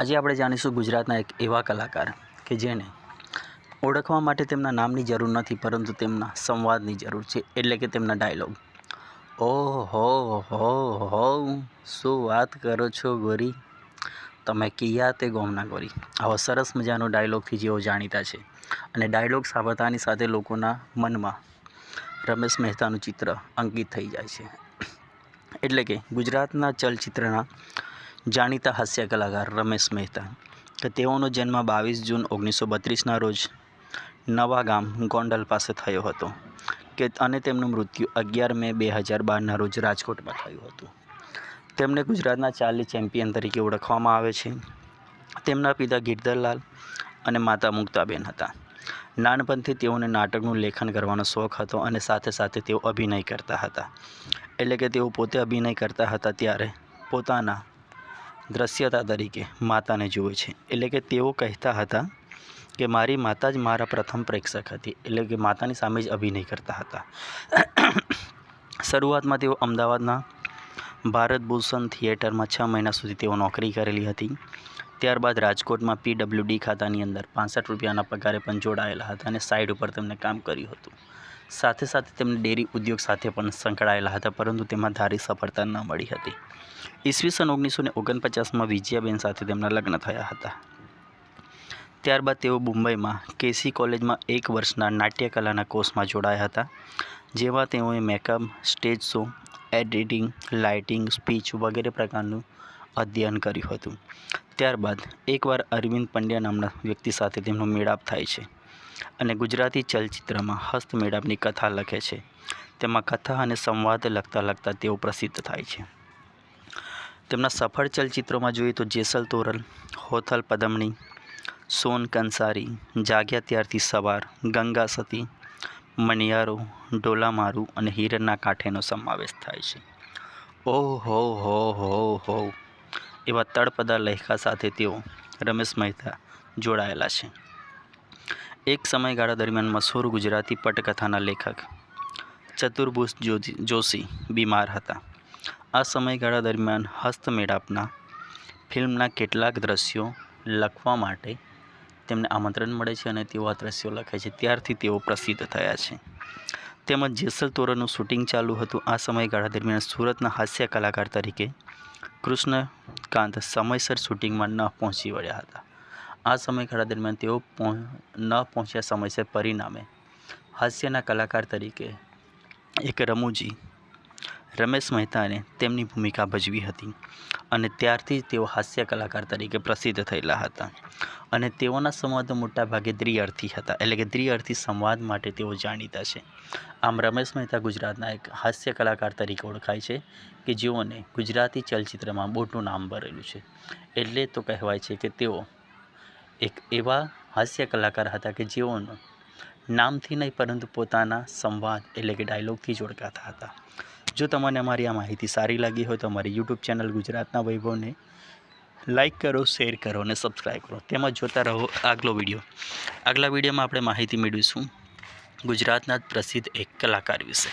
આજે આપણે જાણીશું ગુજરાતના એક એવા કલાકાર કે જેને ઓળખવા માટે તેમના નામની જરૂર નથી, પરંતુ તેમના સંવાદની જરૂર છે, એટલે કે તેમના ડાયલોગ. ઓ હો હો હો, શું વાત કરો છો ગોરી? તમે કિયા તે ગોમના ગોરી? આવા સરસ મજાનો ડાયલોગથી જેઓ જાણીતા છે. અને ડાયલોગ સાંભળતાની સાથે લોકોના મનમાં રમેશ મહેતાનું ચિત્ર અંકિત થઈ જાય છે. એટલે કે ગુજરાતના ચલચિત્રના જાણીતા હાસ્ય કલાકાર રમેશ મહેતા કે તેઓનો જન્મ બાવીસ જૂન ઓગણીસો બત્રીસના રોજ નવા ગામ ગોંડલ પાસે થયો હતો કે અને તેમનું મૃત્યુ અગિયાર મે બે હજાર બારના રોજ રાજકોટમાં થયું હતું. તેમને ગુજરાતના ચાલી ચેમ્પિયન તરીકે ઓળખવામાં આવે છે. તેમના પિતા ગિરધરલાલ અને માતા મુક્તાબેન હતા. નાનપણથી તેઓને નાટકનું લેખન કરવાનો શોખ હતો અને સાથે સાથે તેઓ અભિનય કરતા હતા. એટલે કે તેઓ પોતે અભિનય કરતા હતા ત્યારે પોતાના દ્રશ્યતા તરીકે માતાને જુએ છે. એટલે કે તેઓ કહેતા હતા કે મારી માતા જ મારા પ્રથમ પ્રેક્ષક હતી. એટલે કે માતાની સામે જ અભિનય કરતા હતા. શરૂઆતમાં તેઓ અમદાવાદના ભારત ભૂષણ થિયેટરમાં છ મહિના સુધી તેઓ નોકરી કરેલી હતી. ત્યારબાદ રાજકોટમાં પીડબ્લ્યુડી ખાતાની અંદર પાંસઠ રૂપિયાના પગારે પણ જોડાયેલા હતા અને સાઇડ ઉપર તેમને કામ કર્યું હતું. સાથે સાથે તેમને ડેરી ઉદ્યોગ સાથે પણ સંકળાયેલા હતા, પરંતુ તેમાં ધારી સફળતા ન મળી હતી. ઈસવીસન ઓગણીસો ને ઓગણપચાસમાં વિજયાબેન સાથે તેમના લગ્ન થયા હતા. ત્યારબાદ તેઓ મુંબઈમાં કેસી કોલેજમાં એક વર્ષના નાટ્યકલાના કોર્સમાં જોડાયા હતા, જેમાં તેઓએ makeup, stage show, editing, lighting, speech વગેરે પ્રકારનું અધ્યયન કર્યું હતું. ત્યારબાદ એકવાર અરવિંદ પંડ્યા નામના વ્યક્તિ સાથે તેમનો મેળાપ થાય છે. અને ગુજરાતી ચલચિત્રમાં હસ્તમેળાપની કથા લખે છે. તેમાં કથા અને સંવાદ લખતા લખતા તેઓ પ્રસિદ્ધ થાય છે. તેમના સફળ ચલચિત્રોમાં જોઈએ તો જેસલ તોરલ, હોથલ પદમણી, સોન કંસારી, જાગ્યા ત્યારથી સવાર, ગંગા સતી, મણિયારો, ડોલામારું અને હિરણના કાંઠેનો સમાવેશ થાય છે. ઓહ હો હો હો હો! એવા તળપદા લહેકા સાથે તેઓ રમેશ મહેતા જોડાયેલા છે. એક સમયગાળા દરમિયાન મશહૂર ગુજરાતી પટકથાના લેખક ચતુર્ભુજ જોશી બીમાર હતા. આ સમયગાળા દરમિયાન હસ્તમેળાપના ફિલ્મના કેટલાક દ્રશ્યો લખવા માટે તેમને આમંત્રણ મળે છે અને તેઓ આ દ્રશ્યો લખે છે. ત્યારથી તેઓ પ્રસિદ્ધ થયા છે. તેમજ જેસલ તોરણનું શૂટિંગ ચાલુ હતું. આ સમયગાળા દરમિયાન સુરતના હાસ્ય કલાકાર તરીકે કૃષ્ણકાંત સમયસર શૂટિંગમાં ન પહોંચી વળ્યા હતા. આ સમયગાળા દરમિયાન તેઓ ન પહોંચ્યા સમયસર પરિણામે. હાસ્યના કલાકાર તરીકે એક રમૂજી, રમેશ મહેતાને તેમની ભૂમિકા ભજવી હતી અને ત્યારથી તેઓ હાસ્ય કલાકાર તરીકે પ્રસિદ્ધ થયેલા હતા અને તેઓના સંવાદો મોટાભાગે દ્વિઅર્થી હતા, એટલે કે દ્વિઅર્થી સંવાદ માટે તેઓ જાણીતા છે. આમ રમેશ મહેતા ગુજરાતના એક હાસ્ય કલાકાર તરીકે ઓળખાય છે કે જેઓને ગુજરાતી ચલચિત્રમાં મોટું નામ ભરેલું છે. એટલે તો કહેવાય છે કે તેઓ એક એવા હાસ્ય કલાકાર હતા કે જેઓનું નામથી નહીં, પરંતુ પોતાના સંવાદ એટલે કે ડાયલોગથી જ ઓળખાતા હતા. જો તમને અમારી આ માહિતી સારી લાગી હોય તો અમારી યુટ્યુબ ચેનલ ગુજરાતના વૈભવને લાઇક કરો, શેર કરો અને સબસ્ક્રાઈબ કરો. તેમજ જોતા રહો આગલો વીડિયો. આગલા વિડીયોમાં આપણે માહિતી મેળવીશું ગુજરાતના પ્રસિદ્ધ એક કલાકાર વિશે.